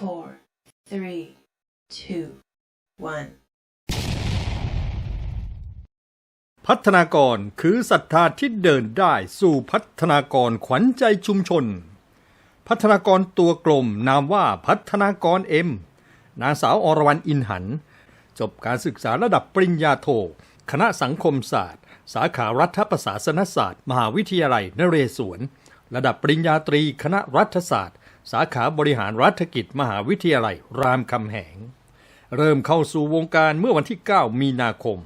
four, three, two, one. พัฒนากรคือศรัทธาที่เดินได้สู่พัฒนากรขวัญใจชุมชน พัฒนากรตัวกลมนามว่าพัฒนากรเอ็มนางสาวอรวรรณอินหัน จบการศึกษาระดับปริญญาโท คณะสังคมศาสตร์ สาขารัฐประศาสนศาสตร์ มหาวิทยาลัยนเรศวร ระดับปริญญาตรี คณะรัฐศาสตร์ สาขาบริหารรัฐกิจมหาวิทยาลัยรามคำแหง เริ่มเข้าสู่วงการเมื่อวันที่ 9 มีนาคม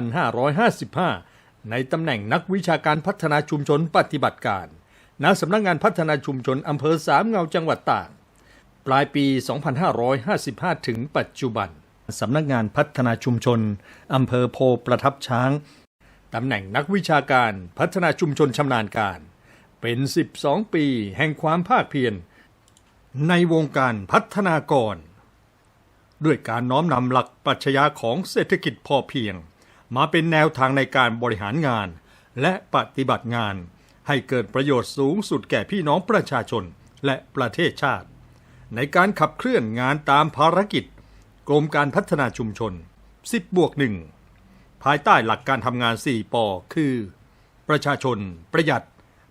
2555 ในตำแหน่งนักวิชาการพัฒนาชุมชนปฏิบัติการ ณ สำนักงานพัฒนาชุมชนอำเภอสามเงาจังหวัดตาก ปลายปี 2555 ถึงปัจจุบัน สำนักงานพัฒนาชุมชนอำเภอโพประทับช้าง ตำแหน่งนักวิชาการพัฒนาชุมชนชำนาญการ เป็น 12 ปีแห่งความภาคเพียรในวงการพัฒนากร ด้วยการน้อมนำหลักปรัชญาของเศรษฐกิจพอเพียง มาเป็นแนวทางในการบริหารงาน และปฏิบัติงาน ให้เกิดประโยชน์สูงสุดแก่พี่น้องประชาชนและประเทศชาติ ในการขับเคลื่อนงานตามภารกิจ กรมการพัฒนาชุมชน 10บวกหนึ่งภายใต้หลักการทำงาน 4ปอคือ ประชาชน ประหยัด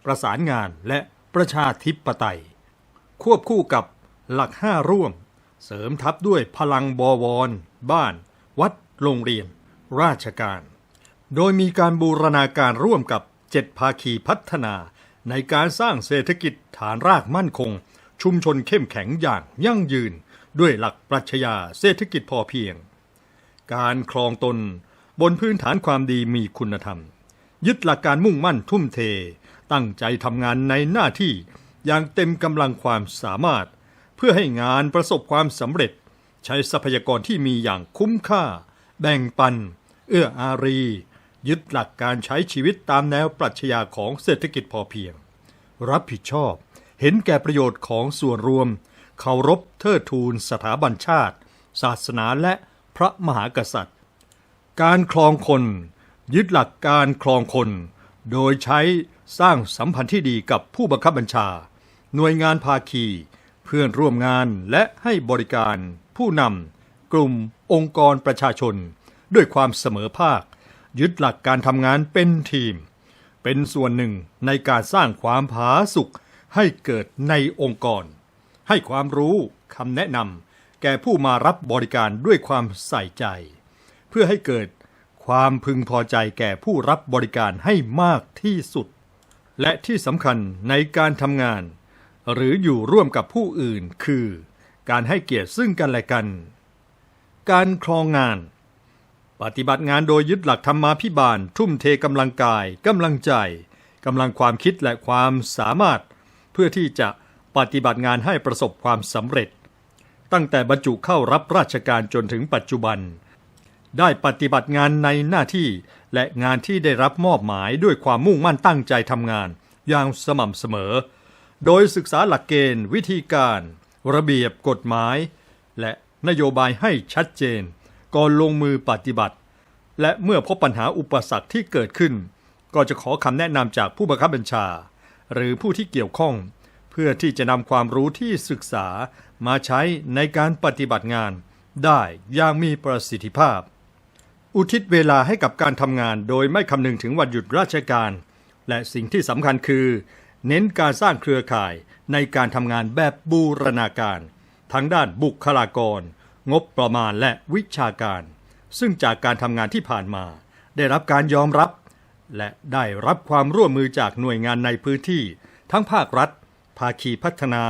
ประสานงานและประชาธิปไตย ควบคู่กับหลักห้าร่วม เสริมทับด้วยพลังบวร บ้าน วัด โรงเรียน ราชการ โดยมีการบูรณาการร่วมกับเจ็ดภาคีพัฒนา ในการสร้างเศรษฐกิจฐานรากมั่นคง ชุมชนเข้มแข็งอย่างยั่งยืน ด้วยหลักปรัชญาเศรษฐกิจพอเพียง การครองตนบนพื้นฐานความดีมีคุณธรรม ยึดหลักการมุ่งมั่นทุ่มเท ตั้งใจทำงานในหน้าที่อย่างเต็มกำลังความสามารถ เพื่อให้งานประสบความสำเร็จ ใช้ทรัพยากรที่มีอย่างคุ้มค่า แบ่งปัน เอื้ออารี ยึดหลักการใช้ชีวิตตามแนวปรัชญาของเศรษฐกิจพอเพียง รับผิดชอบ เห็นแก่ประโยชน์ของส่วนรวม เคารพเทิดทูนสถาบันชาติ ศาสนาและพระมหากษัตริย์ การคลองคน ยึดหลักการคลองคน โดยใช้ สร้างสัมพันธ์ที่ดีกับผู้บังคับบัญชา หน่วยงานภาคี เพื่อนร่วมงานและให้บริการ ผู้นำกลุ่ม องค์กรประชาชน ด้วยความเสมอภาค ยึดหลักการทำงานเป็นทีม เป็นส่วนหนึ่งในการสร้างความผาสุกให้เกิดในองค์กร ให้ความรู้คำแนะนำแก่ผู้มารับบริการด้วยความใส่ใจ เพื่อให้เกิดความพึงพอใจแก่ผู้รับบริการให้มากที่สุด และที่สำคัญในการทำงาน หรืออยู่ร่วมกับผู้อื่นคือ การให้เกียรติซึ่งกันและกัน การครองงาน ปฏิบัติงานโดยยึดหลักธรรมาภิบาล ทุ่มเทกำลังกายกำลังใจกำลังความคิดและความสามารถ เพื่อที่จะปฏิบัติงานให้ประสบความสำเร็จ ตั้งแต่บรรจุเข้ารับราชการจนถึงปัจจุบัน ได้ปฏิบัติงานในหน้าที่ และงานที่ได้รับมอบหมายด้วยความมุ่งมั่นตั้งใจทำงาน อย่างสม่ำเสมอ โดยศึกษาหลักเกณฑ์ วิธีการ ระเบียบกฎหมาย และนโยบายให้ชัดเจน ก่อนลงมือปฏิบัติ และเมื่อพบปัญหาอุปสรรคที่เกิดขึ้น ก็จะขอคำแนะนำจากผู้บังคับบัญชา หรือผู้ที่เกี่ยวข้อง เพื่อที่จะนำความรู้ที่ศึกษามาใช้ในการปฏิบัติงาน ได้อย่างมีประสิทธิภาพ อุทิศเวลาให้กับการทำงานโดยไม่คำนึงถึงวันหยุดราชการ และสิ่งที่สำคัญคือ เน้นการสร้างเครือข่ายในการทำงานแบบบูรณาการ ทั้งด้านบุคลากร งบประมาณและวิชาการ ซึ่งจากการทำงานที่ผ่านมา ได้รับการยอมรับ และได้รับความร่วมมือจากหน่วยงานในพื้นที่ ทั้งภาครัฐ ภาคีพัฒนา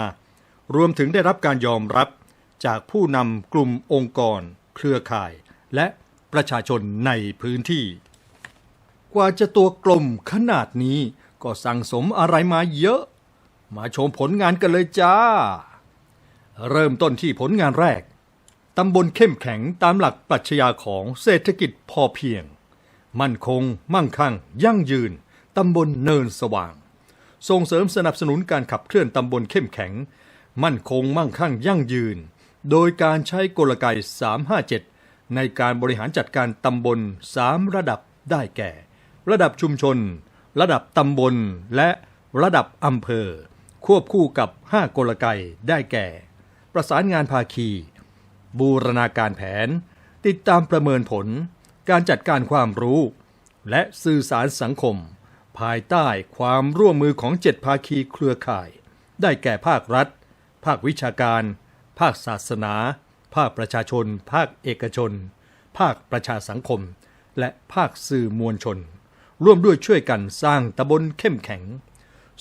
รวมถึงได้รับการยอมรับ จากผู้นำกลุ่มองค์กร เครือข่าย และ ประชาชนในพื้นที่ กว่าจะตัวกลมขนาดนี้ก็สั่งสมอะไรมาเยอะ มาชมผลงานกันเลยจ้า เริ่มต้นที่ผลงานแรกตำบลเข้มแข็งตามหลักปรัชญาของเศรษฐกิจพอเพียง มั่นคง มั่งคั่ง ยั่งยืนตำบลเนินสว่าง ส่งเสริมสนับสนุนการขับเคลื่อนตำบลเข้มแข็ง มั่นคง มั่งคั่ง ยั่งยืน โดยการใช้กลไก 357 ในการบริหารจัดการตำบล 3 ระดับได้แก่ ระดับชุมชน ระดับตำบล และระดับอำเภอ ควบคู่กับ 5 กลไกได้แก่ ประสานงานภาคี บูรณาการแผน ติดตามประเมินผล การจัดการความรู้ และสื่อสารสังคม ภายใต้ความร่วมมือของเจ็ดภาคีเครือข่าย ได้แก่ภาครัฐ ภาควิชาการ ภาคศาสนา ภาคประชาชน ภาคเอกชน ภาคประชาสังคม และภาคสื่อมวลชน ร่วมด้วยช่วยกันสร้างตำบลเข้มแข็ง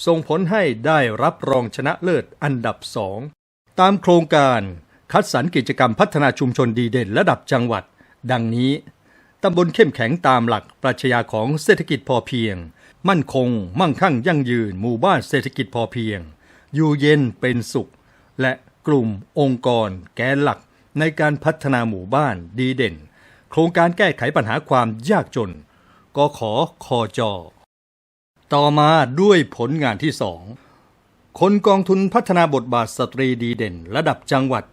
ส่งผลให้ได้รับรองชนะเลิศอันดับสองตามโครงการคัดสรรกิจกรรมพัฒนาชุมชนดีเด่นระดับจังหวัด ดังนี้ตำบลเข้มแข็งตามหลักปรัชญาของเศรษฐกิจพอเพียง มั่นคง มั่งคั่งยั่งยืน หมู่บ้านเศรษฐกิจพอเพียง อยู่เย็นเป็นสุข และกลุ่มองค์กร แกนหลัก ในการพัฒนาหมู่บ้านดีเด่น โครงการแก้ไขปัญหาความยากจนกขอคอจอต่อมาด้วยผลงานที่สองคนกองทุนพัฒนาบทบาทสตรีดีเด่น ระดับจังหวัด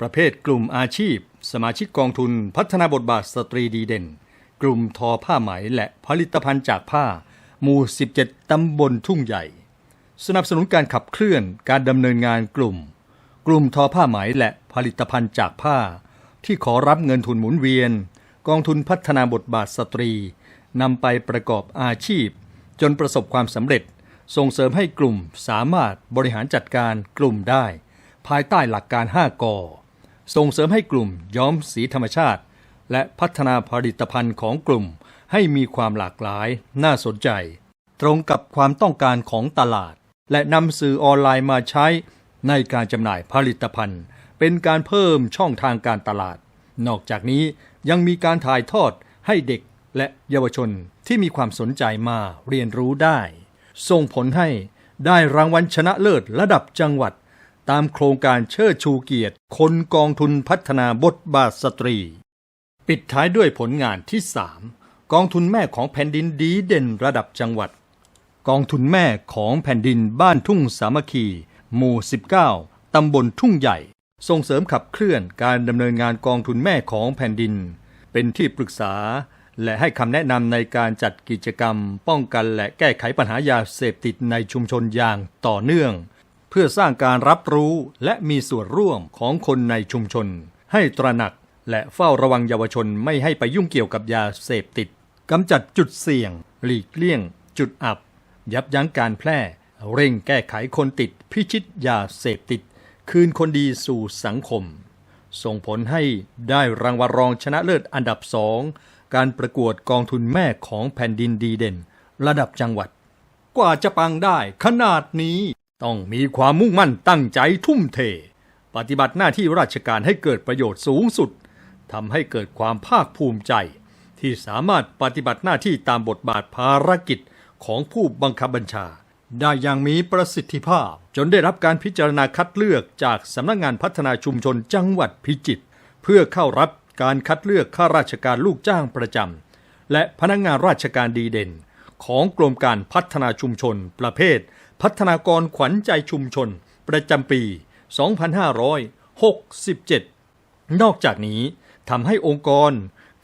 ประเภทกลุ่มอาชีพ สมาชิกกองทุนพัฒนาบทบาทสตรีดีเด่น กลุ่มทอผ้าไหมและผลิตภัณฑ์จากผ้า หมู่ 17 ตำบลทุ่งใหญ่ สนับสนุนการขับเคลื่อนการดำเนินงานกลุ่ม กลุ่มทอผ้าไหมและผลิตภัณฑ์จากผ้า ที่ขอรับเงินทุนหมุนเวียน กองทุนพัฒนาบทบาทสตรีนำไปประกอบอาชีพ จนประสบความสำเร็จ ส่งเสริมให้กลุ่มสามารถบริหารจัดการกลุ่มได้ ภายใต้หลักการ 5กอส่งเสริมให้กลุ่มย้อมสีธรรมชาติ และพัฒนาผลิตภัณฑ์ของกลุ่มให้มีความหลากหลาย น่าสนใจ ตรงกับความต้องการของตลาด และนำสื่อออนไลน์มาใช้ ในการจำหน่ายผลิตภัณฑ์ เป็นการเพิ่มช่องทางการตลาด นอกจากนี้ยังมีการถ่ายทอดให้เด็กและเยาวชนที่มีความสนใจมาเรียนรู้ได้ ส่งผลให้ได้รางวัลชนะเลิศระดับจังหวัด ตามโครงการเชิดชูเกียรติ คนกองทุนพัฒนาบทบาทสตรี ปิดท้ายด้วยผลงานที่ 3 กองทุนแม่ของแผ่นดินดีเด่นระดับจังหวัด กองทุนแม่ของแผ่นดินบ้านทุ่งสามัคคี หมู่ 19 ตำบลทุ่งใหญ่ ส่งเสริมขับเคลื่อนการดำเนินงานกองทุนแม่ของแผ่นดิน เป็นที่ปรึกษา และให้คำแนะนำในการจัดกิจกรรม ป้องกันและแก้ไขปัญหายาเสพติดในชุมชนอย่างต่อเนื่อง เพื่อสร้างการรับรู้และมีส่วนร่วมของคนในชุมชน ให้ตระหนักและเฝ้าระวังเยาวชนไม่ให้ไปยุ่งเกี่ยวกับยาเสพติดกำจัดจุดเสี่ยง หลีกเลี่ยง จุดอับ ยับยั้งการแพร่ เร่งแก้ไขคนติดพิชิตยาเสพติด คืนคนดีสู่สังคม ส่งผลให้ได้รางวัลรองชนะเลิศอันดับสองการประกวดกองทุนแม่ของแผ่นดินดีเด่น ระดับจังหวัด กว่าจะปังได้ขนาดนี้ต้องมีความมุ่งมั่นตั้งใจทุ่มเท ปฏิบัติหน้าที่ราชการให้เกิดประโยชน์สูงสุดทำให้เกิดความภาคภูมิใจ ที่สามารถปฏิบัติหน้าที่ตามบทบาทภารกิจของผู้บังคับบัญชา ได้อย่างมีประสิทธิภาพ จนได้รับการพิจารณาคัดเลือกจากสำนักงานพัฒนาชุมชนจังหวัดพิจิตรเพื่อเข้ารับการคัดเลือกข้าราชการลูกจ้างประจำและพนักงานราชการดีเด่น ของกรมการพัฒนาชุมชน ประเภท พัฒนากรขวัญใจชุมชน ประจำปี 2567 นอกจากนี้ทำให้องค์กร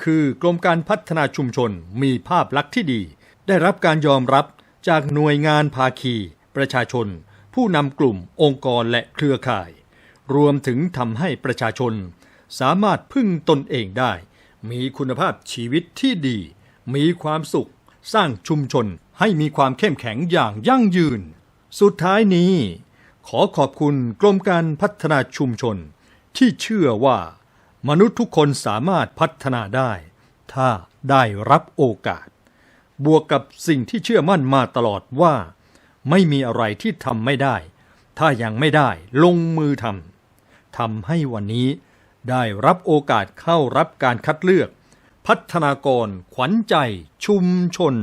คือกรมการพัฒนาชุมชนมีภาพลักษณ์ที่ดี ได้รับการยอมรับ จากหน่วยงานภาคี ประชาชน ผู้นำกลุ่มองค์กรและเครือข่าย รวมถึงทำให้ประชาชน สามารถพึ่งตนเองได้ มีคุณภาพชีวิตที่ดี มีความสุข สร้างชุมชนให้มีความเข้มแข็งอย่างยั่งยืน สุดท้ายนี้ ขอขอบคุณกรมการพัฒนาชุมชน ที่เชื่อว่า มนุษย์ทุกคนสามารถพัฒนาได้ ถ้าได้รับโอกาส บวกกับสิ่งที่เชื่อมั่นมาตลอดว่า ไม่มีอะไรที่ทำไม่ได้ ถ้ายังไม่ได้ลงมือทำทำให้วันนี้ได้รับโอกาสเข้ารับการคัดเลือก พัฒนากรขวัญใจชุมชน